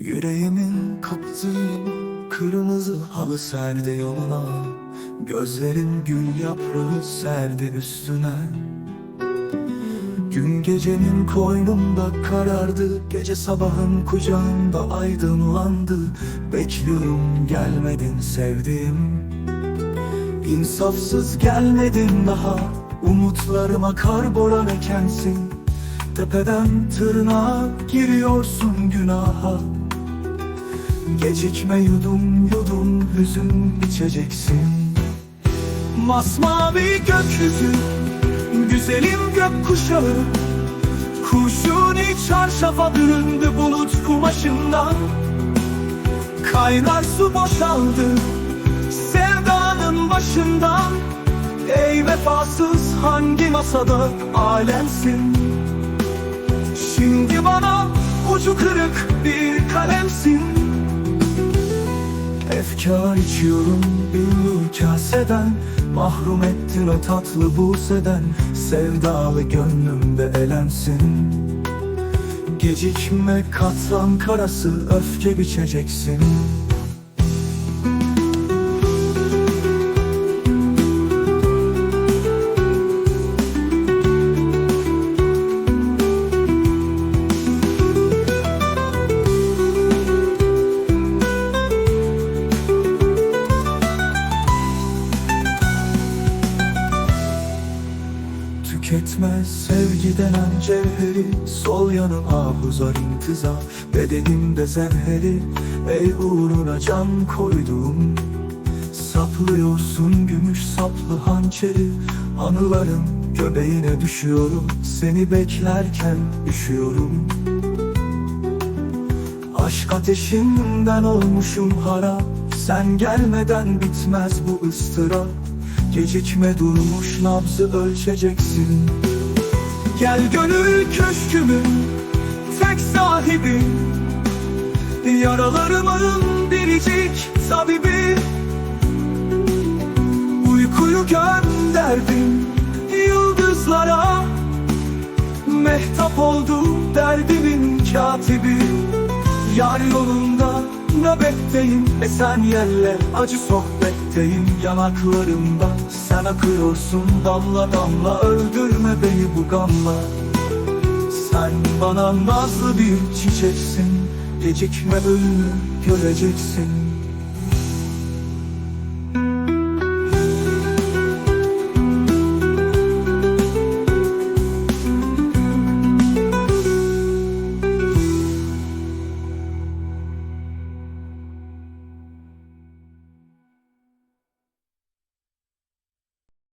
Yüreğimin kaptığı kırmızı halı serdi yoluna Gözlerin gül yaprağı serdi üstüne. Gün gecenin koynunda karardı Gece sabahın kucağında aydınlandı Bekliyorum gelmedin sevdiğim. İnsafsız gelmedin daha Umutlarıma karbora ekensin. Tepeden tırnağa giriyorsun günaha Gecikme yudum yudum hüzün içeceksin. Masmavi gökyüzü Güzelim gökkuşağı. Kurşuni çarşafa büründü bulut kumaşından. Kaynar su boşaldı Sevdanın başından. Ey vefasız hangi masada alemsin? Şimdi bana Efkar içiyorum bir kaseden. Mahrum ettin o tatlı buseden. Sevdalı gönlümde elensin. Gecikme katran karası öfke biçeceksin Tüketme sevgi denen cevheri Sol yanım ahuzar intiza. Bedenimde zemheri Ey uğruna can koydum Saplıyorsun gümüş saplı hançeri Anılarım göbeğine düşüyorum. Seni beklerken üşüyorum. Aşk ateşinden olmuşum harap Sen gelmeden bitmez bu ıstırap Gecikme durmuş nabzı ölçeceksin. Gel gönül köşkümün tek sahibi. Yaralarımın biricik tabibi Uykuyu gönderdim yıldızlara. Mehtap oldu derdimin katibi. Yar yolunda nöbetteyim Esen yerle acı sohbetteyim. Yanaklarımda sen akıyorsun Damla damla öldürme beni bu gamla. Sen bana nazlı bir çiçeksin Gecikme ölümü göreceksin